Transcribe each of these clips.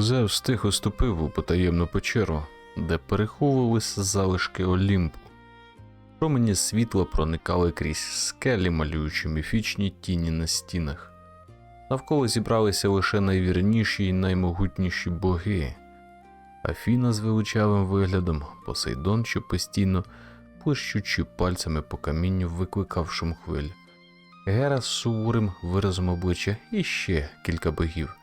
Зевс тихо ступив у потаємну печеру, де переховувалися залишки Олімпу. Промені світла проникали крізь скелі, малюючи міфічні тіні на стінах. Навколо зібралися лише найвірніші і наймогутніші боги. Афіна з величавим виглядом, Посейдон, що постійно плещучи пальцями по камінню, викликав шум хвиль. Гера з суворим виразом обличчя і ще кілька богів,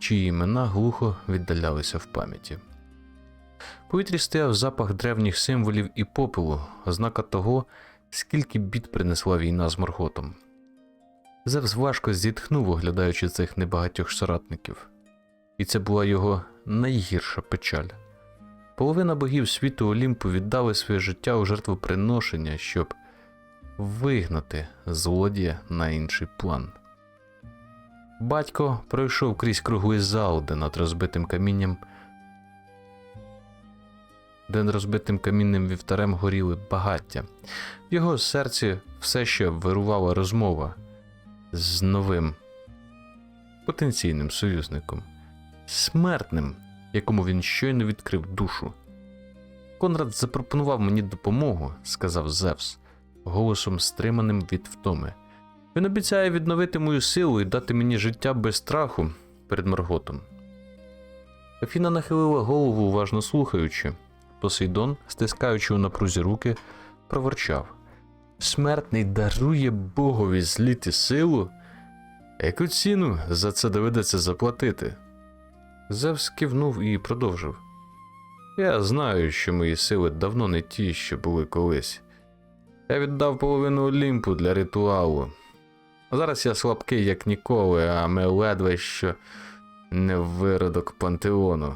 чиї імена глухо віддалялися в пам'яті. Повітрі стояв запах древніх символів і попелу, ознака того, скільки бід принесла війна з Морготом. Зевс важко зітхнув, оглядаючи цих небагатьох соратників, і це була його найгірша печаль. Половина богів світу Олімпу віддали своє життя у жертвоприношення, щоб вигнати злодія на інший план. Батько пройшов крізь круглий зал, де над розбитим камінням, де над розбитим камінним вівтарем горіли багаття. В його серці все ще вирувала розмова з новим потенційним союзником, смертним, якому він щойно відкрив душу. Конрад запропонував мені допомогу, сказав Зевс, голосом стриманим від втоми. Він обіцяє відновити мою силу і дати мені життя без страху перед Марготом. Афіна нахилила голову, уважно слухаючи. Посейдон, стискаючи у напрузі руки, проворчав: Смертний дарує богові зліт силу. Яку ціну за це доведеться заплатити? Зевс кивнув і продовжив. Я знаю, що мої сили давно не ті, що були колись. Я віддав половину Олімпу для ритуалу. Зараз я слабкий, як ніколи, а ми ледве що не виродок пантеону.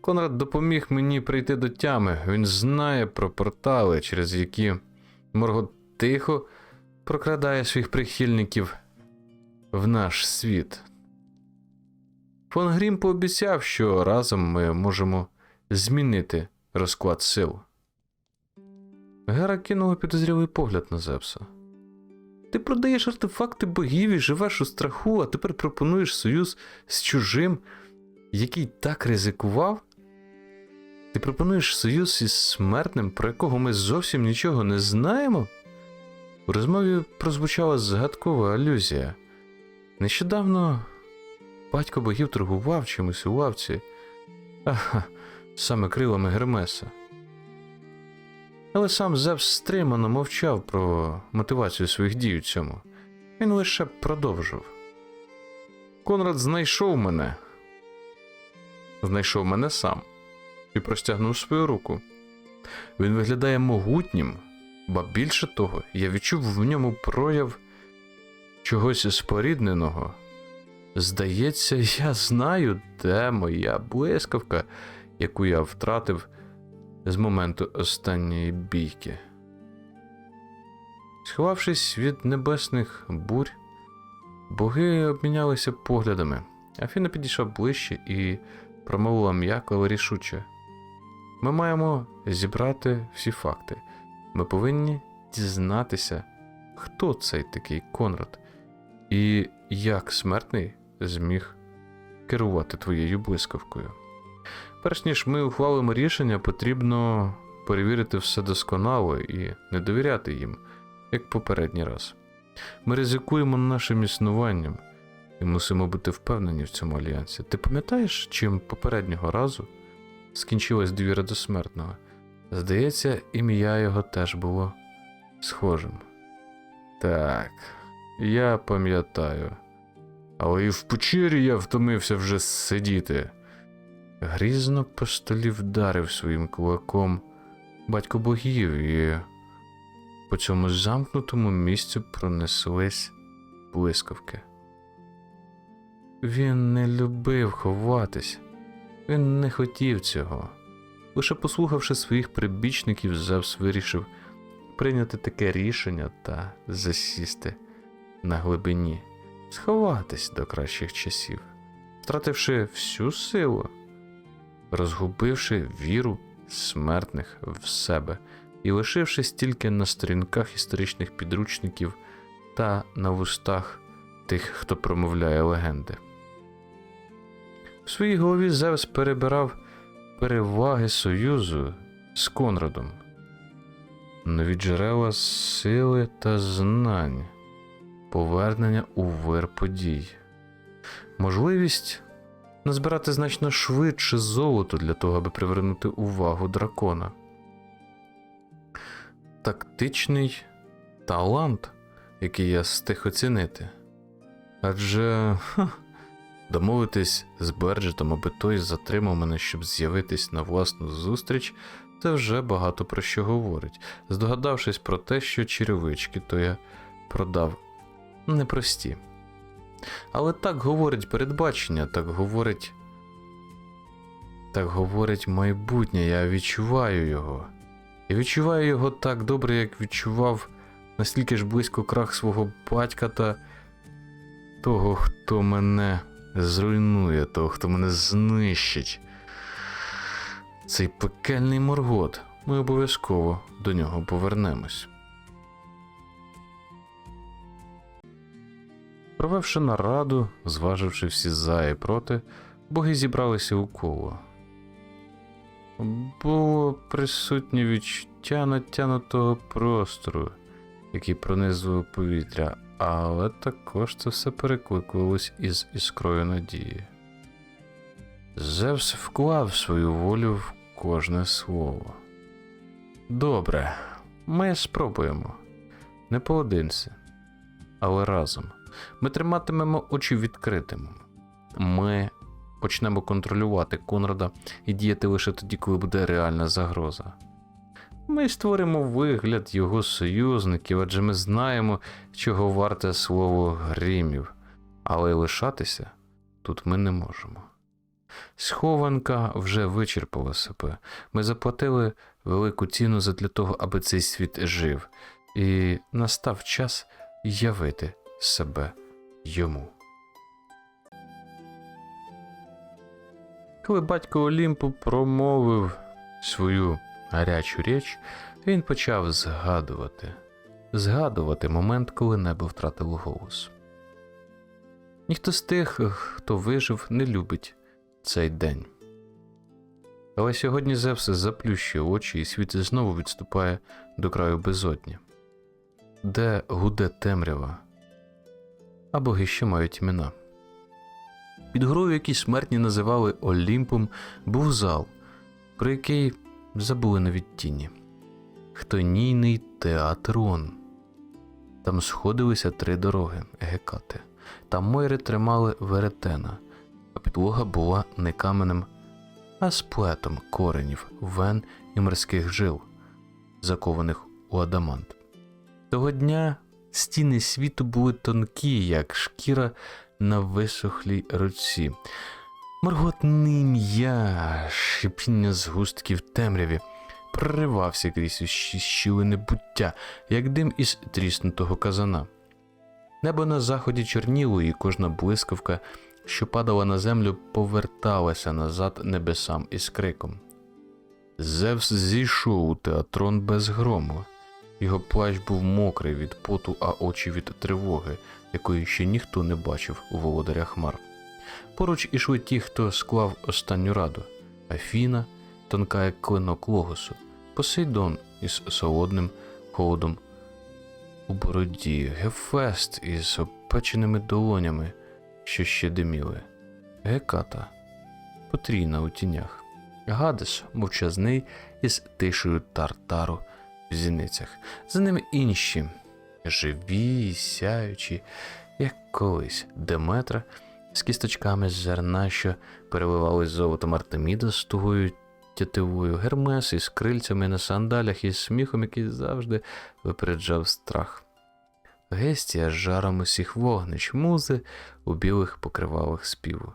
Конрад допоміг мені прийти до тями. Він знає про портали, через які Моргот тихо прокрадає своїх прихильників в наш світ. Фон Грім пообіцяв, що разом ми можемо змінити розклад сил. Гера кинула підозрілий погляд на Зевса. Ти продаєш артефакти богів і живеш у страху, а тепер пропонуєш союз з чужим, який так ризикував? Ти пропонуєш союз із смертним, про якого ми зовсім нічого не знаємо? У розмові прозвучала згадкова алюзія. Нещодавно батько богів торгував чимось у лавці, ага, саме крилами Гермеса. Але сам Зевс стримано мовчав про мотивацію своїх дій у цьому. Він лише продовжив. Конрад знайшов мене. Знайшов мене сам і простягнув свою руку. Він виглядає могутнім, ба більше того, я відчув в ньому прояв чогось спорідненого. Здається, я знаю, де моя блискавка, яку я втратив з моменту останньої бійки. Сховавшись від небесних бурь, боги обмінялися поглядами. Афіна підійшла ближче і промовила м'яко, але рішуче. Ми маємо зібрати всі факти. Ми повинні дізнатися, хто цей такий Конрад, і як смертний зміг керувати твоєю блискавкою. Перш ніж ми ухвалимо рішення, потрібно перевірити все досконало і не довіряти їм, як попередній раз. Ми ризикуємо нашим існуванням і мусимо бути впевнені в цьому альянсі. Ти пам'ятаєш, чим попереднього разу скінчилась довіра до смертного? Здається, ім'я його теж було схожим. Так, я пам'ятаю. Але і в печері я втомився вже сидіти. Грізно по столі вдарив своїм кулаком батько богів, і по цьому замкнутому місцю пронеслись блискавки. Він не любив ховатись, він не хотів цього. Лише послухавши своїх прибічників, Зевс вирішив прийняти таке рішення та засісти на глибині, сховатись до кращих часів, втративши всю силу розгубивши віру смертних в себе і лишившись тільки на сторінках історичних підручників та на вустах тих, хто промовляє легенди. В своїй голові Зевс перебирав переваги союзу з Конрадом, нові джерела сили та знань, повернення у вир подій, можливість назбирати значно швидше золото для того, аби привернути увагу дракона. Тактичний талант, який я стиг оцінити. Адже ха, домовитись з Берджетом, аби той затримав мене, щоб з'явитись на власну зустріч, це вже багато про що говорить, здогадавшись про те, що черевички то я продав непрості. Але так говорить передбачення, так говорить. Так говорить майбутнє, я відчуваю його. Я відчуваю його так добре, як відчував настільки ж близько крах свого батька та того, хто мене зруйнує, того, хто мене знищить. Цей пекельний моргот. Ми обов'язково до нього повернемось. Провевши нараду, зваживши всі за і проти, боги зібралися у коло. Було присутнє відчуття натянутого простору, який пронизував повітря, але також це все перекликувалось із іскрою надії. Зевс вклав свою волю в кожне слово. Добре, ми спробуємо. Не поодинці, але разом. Ми триматимемо очі відкритими. Ми почнемо контролювати Конрада і діяти лише тоді, коли буде реальна загроза. Ми створимо вигляд його союзників, адже ми знаємо, чого варте слово гримів, але лишатися тут ми не можемо. Схованка вже вичерпала себе. Ми заплатили велику ціну задля того, аби цей світ жив, і настав час явити себе йому. Коли батько Олімпу промовив свою гарячу річ, він почав згадувати, згадувати момент, коли небо втратило голос. Ніхто з тих, хто вижив, не любить цей день. Але сьогодні Зевс заплющує очі, і світ знову відступає до краю безодні, де гуде темрява, а боги ще мають імена. Під горою, які смертні називали Олімпом, був зал, про який забули навіть тіні. Хтонійний театрон. Там сходилися три дороги гекати. Там Мойри тримали веретена, а підлога була не каменем, а сплетом коренів, вен і морських жил, закованих у адамант. Того дня стіни світу були тонкі, як шкіра на висохлій руці. Морготний м'я, шипіння згустків темряві, проривався крізь щілини буття, як дим із тріснутого казана. Небо на заході чорніло, і кожна блискавка, що падала на землю, поверталася назад небесам із криком. Зевс зійшов у театрон без грому. Його плащ був мокрий від поту, а очі від тривоги, якої ще ніхто не бачив у володаря хмар. Поруч ішли ті, хто склав останню раду Афіна, тонка як клинок логосу, Посейдон із солодним холодом у бороді, Гефест із опеченими долонями, що ще диміли, Геката, потрійна у тінях, Гадес мовчазний із тишею тартару в зіницях. За ними інші, живі, сяючі, як колись Деметра з кісточками зерна, що переливались золотом Артеміда з тугою тятивою, Гермес із крильцями на сандалях і сміхом, який завжди випереджав страх. Гестія з жаром усіх вогнищ, музи у білих покривалах співу,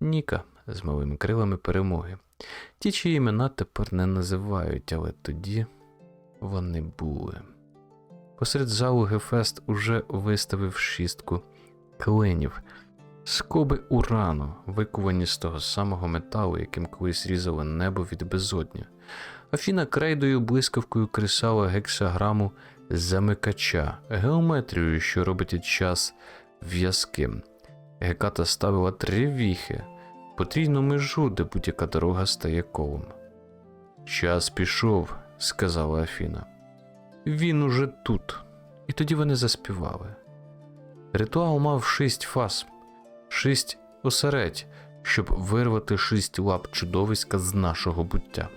Ніка з малими крилами перемоги. Ті, чиї імена тепер не називають, але тоді вони були. Посеред залу Гефест уже виставив шістку клинів, скоби урану, викувані з того самого металу, яким колись різало небо від безодня. Афіна крейдою блискавкою кресала гексаграму замикача, геометрію, що робить час в'язким. Геката ставила три віхи, потрійну межу, де будь-яка дорога стає колом. Час пішов, сказала Афіна. Він уже тут. І тоді вони заспівали. Ритуал мав шість фаз, шість осередь, щоб вирвати шість лап чудовиська з нашого буття.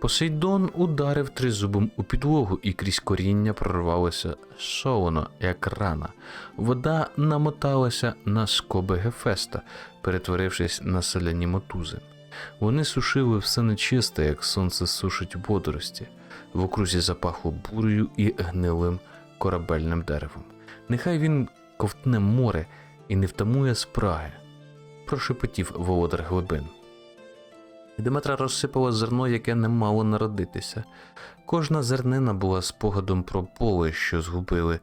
Посейдон ударив тризубом у підлогу, і крізь коріння прорвалося солоно, як рана. Вода намоталася на скоби Гефеста, перетворившись на соляні мотузи. Вони сушили все нечисте, як сонце сушить водорості. В окрузі запахло бурею і гнилим корабельним деревом. Нехай він ковтне море і не втамує спраги, прошепотів володар глибин. Диметра розсипала зерно, яке не мало народитися. Кожна зернина була спогадом про поле, що згубили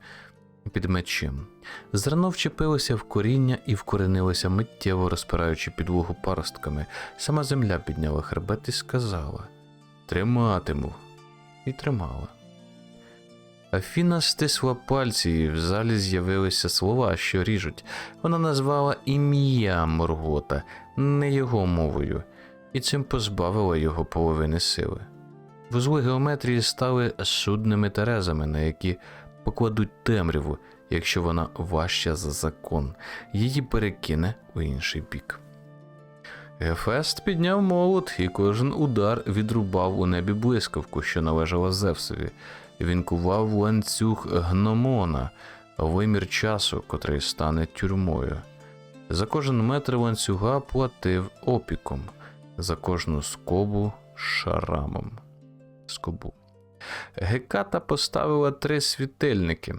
під мечем. Зерно вчепилося в коріння і вкоренилося миттєво розпираючи підлогу паростками. Сама земля підняла хребет і сказала Триматиму. І тримала. Афіна стисла пальці, і в залі з'явилися слова, що ріжуть. Вона назвала ім'я Моргота, не його мовою, і цим позбавила його половини сили. Вузли геометрії стали судними терезами, на які покладуть темряву, якщо вона важча за закон, її перекине у інший бік. Гефест підняв молот, і кожен удар відрубав у небі блискавку, що належала Зевсові. Він кував ланцюг гномона, вимір часу, котрий стане тюрмою. За кожен метр ланцюга платив опіком, за кожну скобу шарамом. Скобу. Геката поставила три світильники: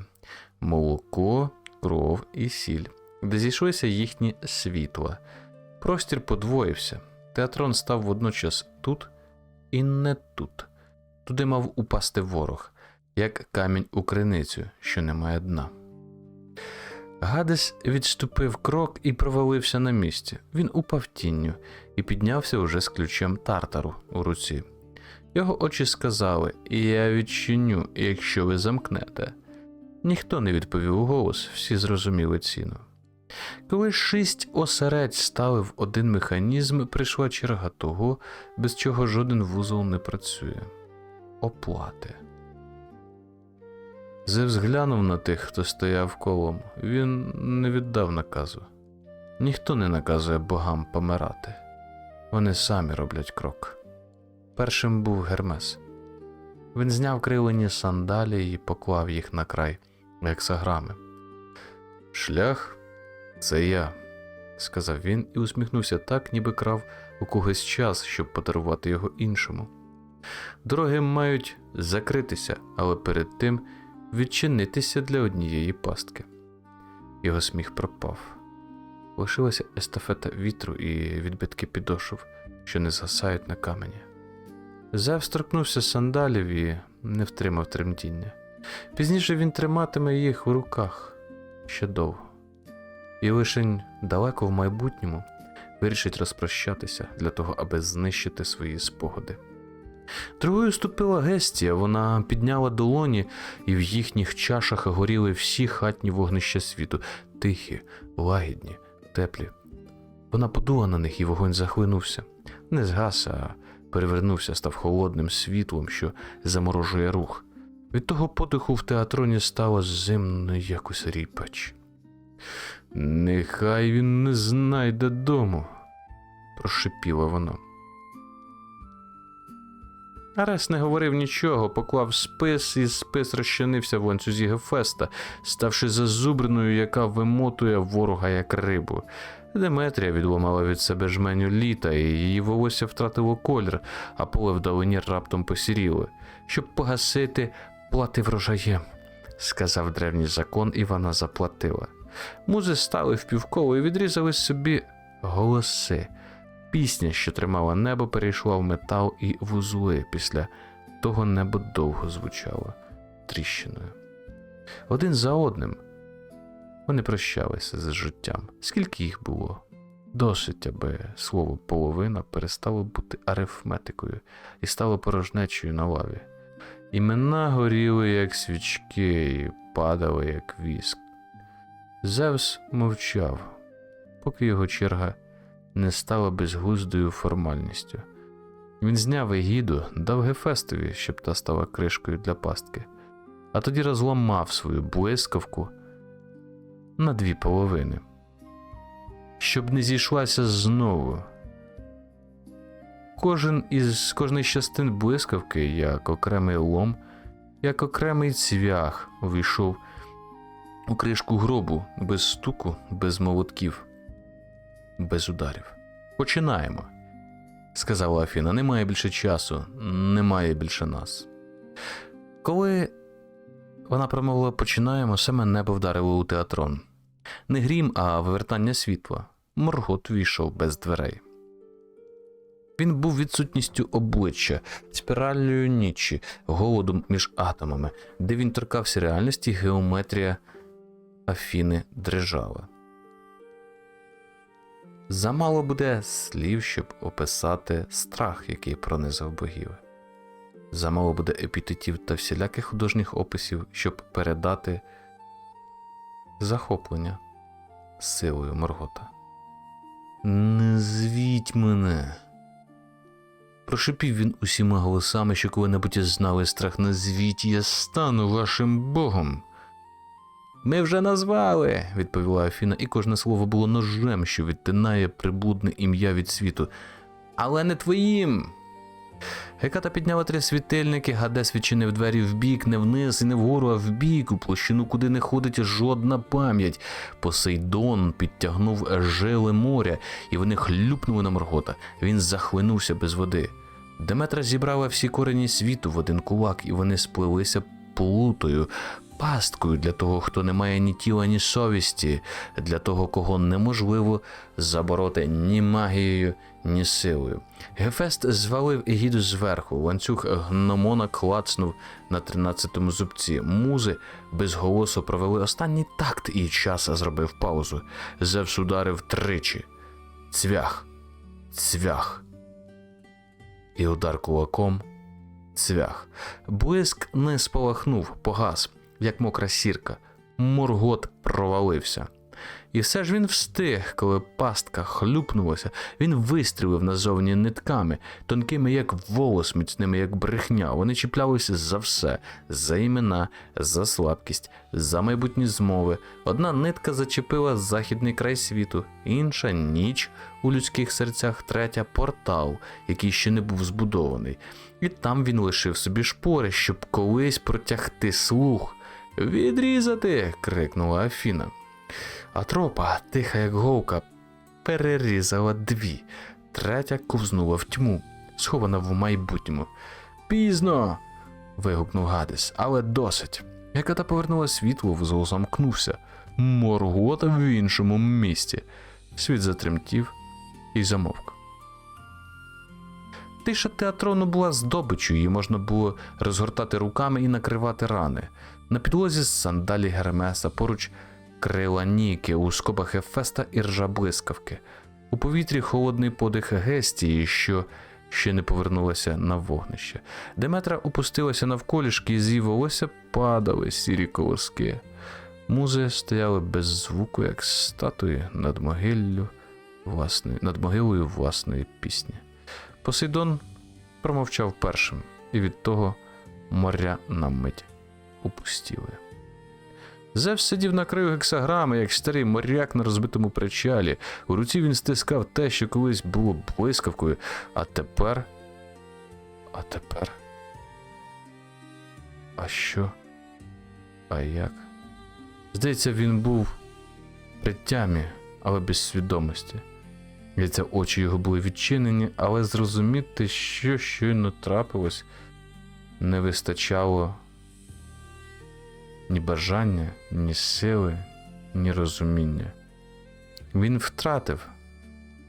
молоко, кров і сіль, де зійшлися їхні світла. Простір подвоївся. Театрон став водночас тут і не тут. Туди мав упасти ворог, як камінь у криницю, що не має дна. Гадес відступив крок і провалився на місці. Він упав тінню і піднявся уже з ключем тартару у руці. Його очі сказали: і Я відчиню, якщо ви замкнете. Ніхто не відповів у голос, всі зрозуміли ціну. Коли шість осередь стали в один механізм, прийшла черга того, без чого жоден вузол не працює оплати. Зевс глянув на тих, хто стояв колом. Він не віддав наказу. Ніхто не наказує богам помирати. Вони самі роблять крок. Першим був Гермес. Він зняв крилені сандалі і поклав їх на край гексаграми. Шлях це я, сказав він і усміхнувся так, ніби крав у когось час, щоб подарувати його іншому. Дороги мають закритися, але перед тим відчинитися для однієї пастки. Його сміх пропав. Лишилася естафета вітру і відбитки підошв, що не згасають на камені. Зев торкнувся сандалів і не втримав тремтіння. Пізніше він триматиме їх в руках ще довго. І лишень далеко в майбутньому вирішить розпрощатися для того, аби знищити свої спогади. Другою ступила Гестія, вона підняла долоні, і в їхніх чашах горіли всі хатні вогнища світу, тихі, лагідні, теплі. Вона подула на них, і вогонь захлинувся. Не згас, а перевернувся, став холодним світлом, що заморожує рух. Від того подиху в театроні стало зимно якось ріпач. Нехай він не знайде дому, прошипіло воно. Арес не говорив нічого, поклав спис, і спис розчинився в ланцюзі Гефеста, ставши зазубриною, яка вимотує ворога як рибу. Деметрія відломала від себе жменю літа, і її волосся втратило колір, а поле вдалині раптом посіріло. Щоб погасити, плати врожаєм, сказав древній закон, і вона заплатила. Музи стали впівколо і відрізали собі голоси. Пісня, що тримала небо, перейшла в метал і вузли. Після того небо довго звучало тріщиною. Один за одним вони прощалися з життям. Скільки їх було? Досить, аби слово половина перестало бути арифметикою і стало порожнечою на лаві. Імена горіли, як свічки, і падали, як віск. Зевс мовчав, поки його черга не стало безглуздою формальністю. Він зняв егіду, дав Гефестові, щоб та стала кришкою для пастки, а тоді розламав свою блискавку на дві половини, щоб не зійшлася знову. Кожен із кожної частин блискавки, як окремий лом, як окремий цвях, увійшов у кришку гробу без стуку, без молотків, без ударів. Починаємо, сказала Афіна. Немає більше часу, немає більше нас. Коли вона промовила починаємо, саме небо вдарило у театрон. Не грім, а вивертання світла. Моргот війшов без дверей. Він був відсутністю обличчя, спіраллю нічі, голодом між атомами, де він торкався реальності, геометрія Афіни дрижала. Замало буде слів, щоб описати страх, який пронизав богів. Замало буде епітетів та всіляких художніх описів, щоб передати захоплення силою Моргота. Не звіть мене. Прошипів він усіма голосами, що коли-небудь знали страх назвіть, я стану вашим богом. Ми вже назвали, відповіла Афіна, і кожне слово було ножем, що відтинає приблудне ім'я від світу. Але не твоїм. Геката підняла три світильники, Гадес відчинив двері вбік, не вниз і не вгору, а вбік, у площину, куди не ходить жодна пам'ять. Посейдон підтягнув жили моря, і вони хлюпнули на Моргота. Він захлинувся без води. Деметра зібрала всі корені світу в один кулак, і вони сплелися плутою, пасткою для того, хто не має ні тіла, ні совісті, для того, кого неможливо забороти ні магією, ні силою. Гефест звалив Егіду зверху, ланцюг гномона клацнув на тринадцятому зубці. Музи без голосу провели останній такт, і час зробив паузу. Зевс ударив тричі. Цвях, цвях. І удар кулаком цвях. Блиск не спалахнув, погас, як мокра сірка. Моргот провалився. І все ж він встиг, коли пастка хлюпнулася, він вистрілив назовні нитками, тонкими, як волос, міцними, як брехня. Вони чіплялися за все, за імена, за слабкість, за майбутні змови. Одна нитка зачепила західний край світу, інша ніч у людських серцях, третя портал, який ще не був збудований. І там він лишив собі шпори, щоб колись протягти слух. Відрізати. крикнула Афіна. А тропа, тиха як говка, перерізала дві, третя ковзнула в тьму, схована в майбутньому. Пізно. вигукнув Гадес, але досить. Яка та повернула світло, вузол замкнувся. Моргота в іншому місці. Світ затремтів і замовк. Тиша театрону була здобиччю, її можна було розгортати руками і накривати рани. На підлозі з сандалі Гермеса поруч крила Ніки, у скобах Ефеста і ржа блискавки. У повітрі холодний подих Гестії, що ще не повернулася на вогнище. Деметра опустилася навколішки, з її волосся падали сірі колоски. Музи стояли без звуку, як статуї над могиллю власної, над могилою власної пісні. Посейдон промовчав першим, і від того моря на мить упустіли. Зевс сидів на краю гексаграми, як старий моряк на розбитому причалі. У руці він стискав те, що колись було блискавкою, а тепер. А тепер. А що? А як? Здається, він був при тямі, але без свідомості. Здається, очі його були відчинені, але зрозуміти, що щойно трапилось, не вистачало ні бажання, ні сили, ні розуміння. Він втратив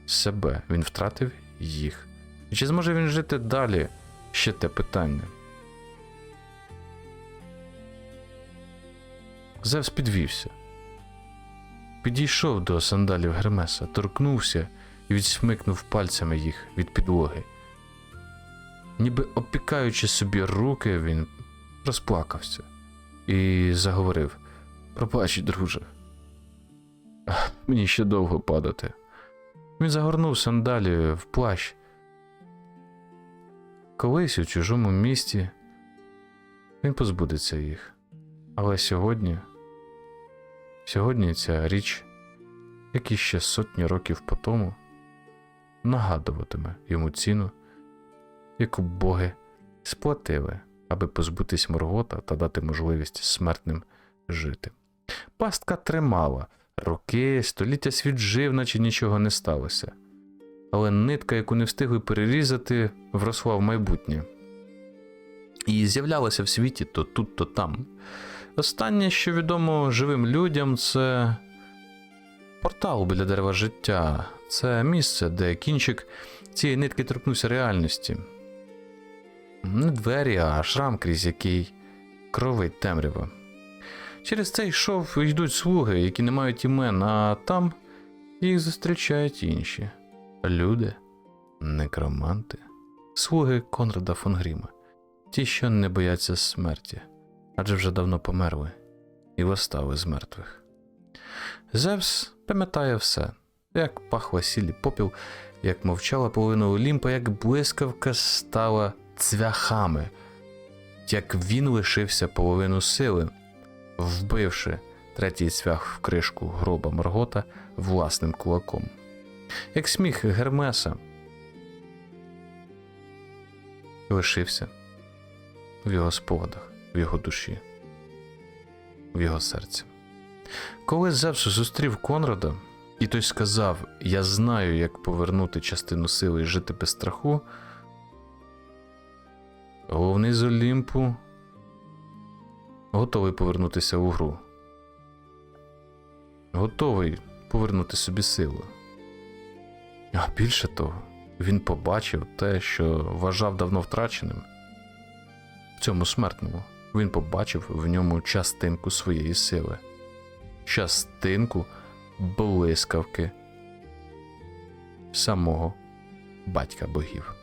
себе, він втратив їх. І чи зможе він жити далі? Ще те питання. Зевс підвівся. Підійшов до сандалів Гермеса, торкнувся і відсмикнув пальцями їх від підлоги. Ніби опікаючи собі руки, він розплакався і заговорив: Пробач, друже. Мені ще довго падати. Він загорнув сандалі в плащ. Колись у чужому місті він позбудеться їх. Але сьогодні, сьогодні ця річ, як і ще сотні років по тому, нагадуватиме йому ціну, яку боги сплатили, аби позбутись Моргота та дати можливість смертним жити. Пастка тримала, роки, століття світ жив, наче нічого не сталося. Але нитка, яку не встигли перерізати, вросла в майбутнє. І з'являлася в світі то тут, то там. Останнє, що відомо живим людям, це портал біля дерева життя. Це місце, де кінчик цієї нитки торкнувся реальності. Не двері, а шрам, крізь який кровить темрява. Через це йшов йдуть слуги, які не мають імен, а там їх зустрічають інші. Люди, некроманти, слуги Конрада фон Гріма, ті, що не бояться смерті, адже вже давно померли і восстали з мертвих. Зевс пам'ятає все, як пахла сіль попіл, як мовчала половина Олімпа, як блискавка стала цвяхами, як він лишився половину сили, вбивши третій цвях в кришку гроба Моргота власним кулаком. Як сміх Гермеса лишився в його спогадах, в його душі, в його серці. Коли Зевс зустрів Конрада, і той сказав: Я знаю, як повернути частину сили і жити без страху. Головний з Олімпу готовий повернутися у гру. Готовий повернути собі силу. А більше того, він побачив те, що вважав давно втраченим. В цьому смертному він побачив в ньому частинку своєї сили, частинку блискавки самого батька богів.